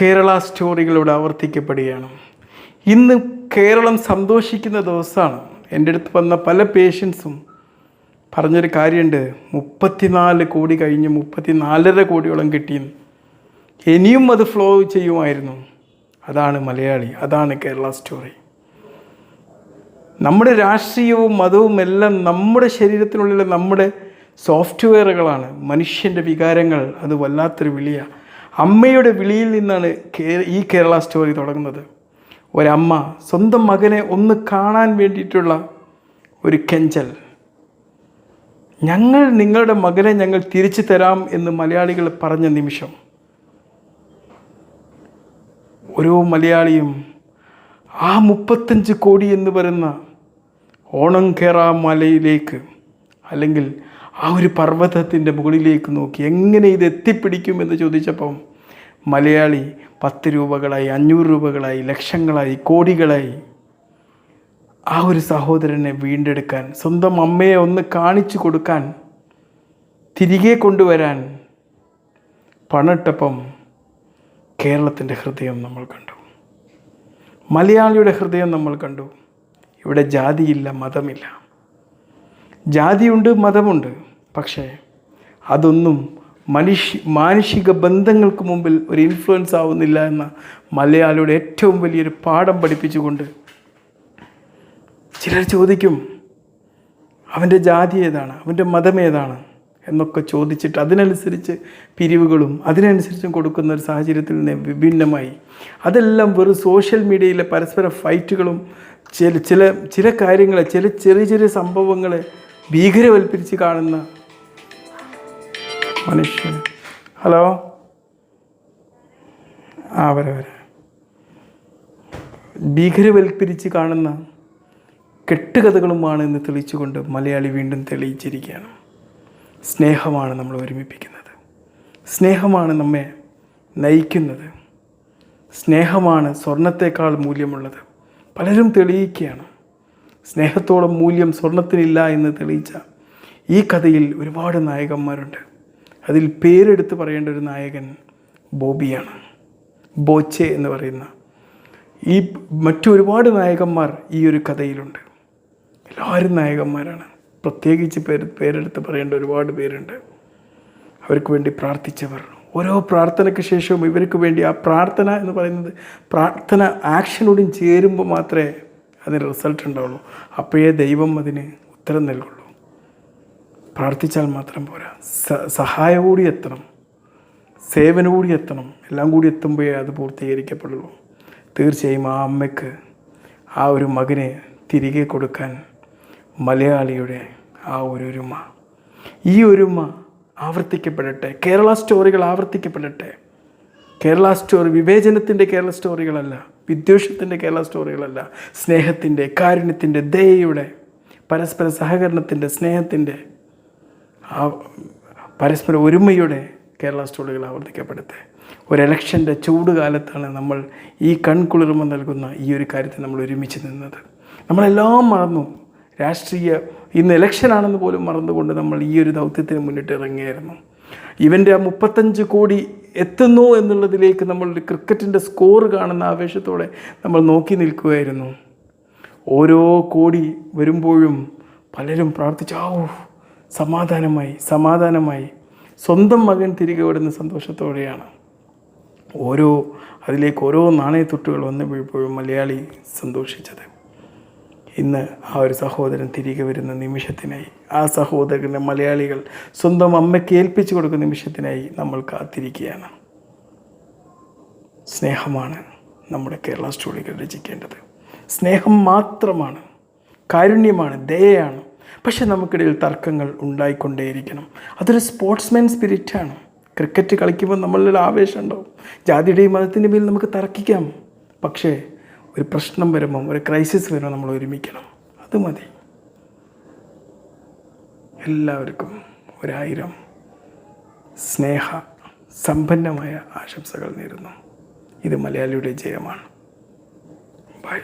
കേരള സ്റ്റോറികളിലൂടെ ആവർത്തിക്കപ്പെടുകയാണ്. ഇന്ന് കേരളം സന്തോഷിക്കുന്ന ദിവസമാണ്. എന്റെ അടുത്ത് വന്ന പല പേഷ്യൻസും പറഞ്ഞൊരു കാര്യമുണ്ട്. മുപ്പത്തിനാല് കോടി കഴിഞ്ഞ് മുപ്പത്തിനാലര കോടിയോളം കിട്ടിയെന്ന്. ഇനിയും അത് ഫ്ലോ ചെയ്യുമായിരുന്നു. അതാണ് മലയാളി അതാണ് കേരള സ്റ്റോറി. നമ്മുടെ രാഷ്ട്രീയവും മതവും എല്ലാം നമ്മുടെ ശരീരത്തിനുള്ളിലെ നമ്മുടെ സോഫ്റ്റ്വെയറുകളാണ്. മനുഷ്യന്റെ വികാരങ്ങൾ അത് വല്ലാത്തൊരു വിളിയാണ് അമ്മയുടെ വിളിയിൽ നിന്നാണ് ഈ കേരള സ്റ്റോറി തുടങ്ങുന്നത്. ഒരമ്മ സ്വന്തം മകനെ ഒന്ന് കാണാൻ വേണ്ടിയിട്ടുള്ള ഒരു കെഞ്ചൽ. ഞങ്ങൾ നിങ്ങളുടെ മകനെ ഞങ്ങൾ തിരിച്ചു തരാം എന്ന് മലയാളികൾ പറഞ്ഞ നിമിഷം. ഓരോ മലയാളിയും ആ മുപ്പത്തഞ്ച് കോടി എന്ന് പറയുന്ന ഓണം കേറാ മലയിലേക്ക് അല്ലെങ്കിൽ ആ ഒരു പർവതത്തിന്റെ മുകളിലേക്ക് നോക്കി എങ്ങനെ ഇത് എത്തിപ്പിടിക്കുമെന്ന് ചോദിച്ചപ്പം മലയാളി പത്ത് രൂപകളായി അഞ്ഞൂറ് രൂപകളായി ലക്ഷങ്ങളായി കോടികളായി ആ ഒരു സഹോദരനെ വീണ്ടെടുക്കാൻ സ്വന്തം അമ്മയെ ഒന്ന് കാണിച്ചു കൊടുക്കാൻ തിരികെ കൊണ്ടുവരാൻ പണിട്ടപ്പം കേരളത്തിന്റെ ഹൃദയം നമ്മൾ കണ്ടു. മലയാളിയുടെ ഹൃദയം നമ്മൾ കണ്ടു. ഇവിടെ ജാതിയില്ല മതമില്ല. ജാതിയുണ്ട് മതമുണ്ട്. പക്ഷേ അതൊന്നും മനുഷ്യ മാനുഷിക ബന്ധങ്ങൾക്ക് മുമ്പിൽ ഒരു ഇൻഫ്ലുവൻസ് ആവുന്നില്ല എന്ന മലയാളിയുടെ ഏറ്റവും വലിയൊരു പാഠം പഠിപ്പിച്ചുകൊണ്ട് ചിലർ ചോദിക്കും അവന്റെ ജാതി ഏതാണ്? അവന്റെ മതം ഏതാണ്? എന്നൊക്കെ ചോദിച്ചിട്ട് അതിനനുസരിച്ച് പിരിവുകളും അതിനനുസരിച്ചും കൊടുക്കുന്ന ഒരു സാഹചര്യത്തിൽ നിന്ന് വിഭിന്നമായി. അതെല്ലാം വെറും സോഷ്യൽ മീഡിയയിലെ പരസ്പര ഫൈറ്റുകളും ചില ചില ചില കാര്യങ്ങളെ ചില ചെറിയ ചെറിയ സംഭവങ്ങളെ ഭീകരവൽക്കരിച്ച് കാണുന്ന മനുഷ്യൻ. ഹലോ? ആ വരെ വരെ. ഭീകരവൽക്കരിച്ച് കാണുന്ന കെട്ടുകഥകളുമാണ് എന്ന് തെളിച്ചുകൊണ്ട് മലയാളി വീണ്ടും തെളിയിച്ചിരിക്കുകയാണ്. സ്നേഹമാണ് നമ്മൾ ഒരുമിപ്പിക്കുന്നത്. സ്നേഹമാണ് നമ്മെ നയിക്കുന്നത്. സ്നേഹമാണ് സ്വർണത്തേക്കാൾ മൂല്യമുള്ളത്. പലരും തെളിയിക്കുകയാണ്. സ്നേഹത്തോളം മൂല്യം സ്വർണത്തിനില്ല എന്ന് തെളിയിച്ച ഈ കഥയിൽ ഒരുപാട് നായകന്മാരുണ്ട്. അതിൽ പേരെടുത്ത് പറയേണ്ട ഒരു നായകൻ ബോബിയാണ്. ബോച്ചെ എന്ന് പറയുന്ന ഈ മറ്റൊരുപാട് നായകന്മാർ ഈ ഒരു കഥയിലുണ്ട്. എല്ലാവരും നായകന്മാരാണ്. പ്രത്യേകിച്ച് പേര് പേരെടുത്ത് പറയേണ്ട ഒരുപാട് പേരുണ്ട്. അവർക്ക് വേണ്ടി പ്രാർത്ഥിച്ചവർ. ഓരോ പ്രാർത്ഥനയ്ക്ക് ശേഷവും ഇവർക്ക് വേണ്ടി ആ പ്രാർത്ഥന എന്ന് പറയുന്നത് പ്രാർത്ഥന ആക്ഷനോടും ചേരുമ്പോൾ മാത്രമേ അതിന് റിസൾട്ട് ഉണ്ടാവുള്ളൂ. അപ്പോഴേ ദൈവം അതിന് ഉത്തരം നൽകുള്ളൂ. പ്രാർത്ഥിച്ചാൽ മാത്രം പോരാ. സഹായം കൂടി എത്തണം. സേവനം കൂടി എത്തണം. എല്ലാം കൂടി എത്തുമ്പോഴേ അത് പൂർത്തീകരിക്കപ്പെടുള്ളൂ. തീർച്ചയായും ആ അമ്മയ്ക്ക് ആ ഒരു മകനെ തിരികെ കൊടുക്കാൻ മലയാളിയുടെ ആ ഒരു ഒരുമ. ഈ ഒരുമ ആവർത്തിക്കപ്പെടട്ടെ. കേരള സ്റ്റോറികൾ ആവർത്തിക്കപ്പെടട്ടെ. കേരള സ്റ്റോറി വിവേചനത്തിന്റെ കേരള സ്റ്റോറികളല്ല വിദ്വേഷത്തിന്റെ കേരള സ്റ്റോറികളല്ല സ്നേഹത്തിന്റെ കാരുണ്യത്തിന്റെ ദയയുടെ പരസ്പര സഹകരണത്തിന്റെ സ്നേഹത്തിന്റെ ആ പരസ്പര ഒരുമയുടെ കേരള സ്റ്റോറികൾ ആവർത്തിക്കപ്പെടട്ടെ ഒരു ഇലക്ഷന്റെ ചൂടുകാലത്താണ് നമ്മൾ ഈ കൺകുളിർമ നൽകുന്ന ഈ ഒരു കാര്യത്തിൽ നമ്മൾ ഒരുമിച്ച് നിന്നത്. നമ്മളെല്ലാം മറന്നു. രാഷ്ട്രീയ ഇന്ന് ഇലക്ഷനാണെന്ന് പോലും മറന്നുകൊണ്ട് നമ്മൾ ഈ ഒരു ദൗത്യത്തിന് മുന്നിട്ട് ഇറങ്ങിയായിരുന്നു. ഇവന്റെ ആ മുപ്പത്തഞ്ച് കോടി എത്തുന്നു എന്നുള്ളതിലേക്ക് നമ്മൾ ക്രിക്കറ്റിന്റെ സ്കോർ കാണുന്ന ആവേശത്തോടെ നമ്മൾ നോക്കി നിൽക്കുകയായിരുന്നു. ഓരോ കോടി വരുമ്പോഴും പലരും പ്രാർത്ഥിച്ചു സമാധാനമായി സമാധാനമായി. സ്വന്തം മകൻ തിരികെ വിടുന്ന സന്തോഷത്തോടെയാണ്. ഓരോ അതിലേക്ക് ഓരോ നാണയത്തൊട്ടുകൾ വന്നു വീഴുമ്പോഴും മലയാളി സന്തോഷിച്ചത്. ഇന്ന് ആ ഒരു സഹോദരൻ തിരികെ വരുന്ന നിമിഷത്തിനായി ആ സഹോദരനെ മലയാളികൾ സ്വന്തം അമ്മയ്ക്ക് ഏൽപ്പിച്ചു കൊടുക്കുന്ന നിമിഷത്തിനായി നമ്മൾ കാത്തിരിക്കുകയാണ്. സ്നേഹമാണ് നമ്മുടെ കേരള സ്റ്റോറികൾ രചിക്കേണ്ടത്. സ്നേഹം മാത്രമാണ് കാരുണ്യമാണ് ദയയാണ്. പക്ഷെ നമുക്കിടയിൽ തർക്കങ്ങൾ ഉണ്ടായിക്കൊണ്ടേയിരിക്കണം. അതൊരു സ്പോർട്സ്മാൻ സ്പിരിറ്റാണ്. ക്രിക്കറ്റ് കളിക്കുമ്പോൾ നമ്മളിൽ ആവേശം ഉണ്ടാവും. ജാതിയുടെയും മതത്തിന്റെ മേൽ നമുക്ക് തർക്കിക്കാം. പക്ഷേ ഒരു പ്രശ്നം വരുമ്പം ഒരു ക്രൈസിസ് വരുമ്പോൾ നമ്മൾ ഒരുമിക്കണം. അത് മതി. എല്ലാവർക്കും ഒരായിരം സ്നേഹ സമ്പന്നമായ ആശംസകൾ നേരുന്നു. ഇത് മലയാളിയുടെ ജയമാണ്. ബൈ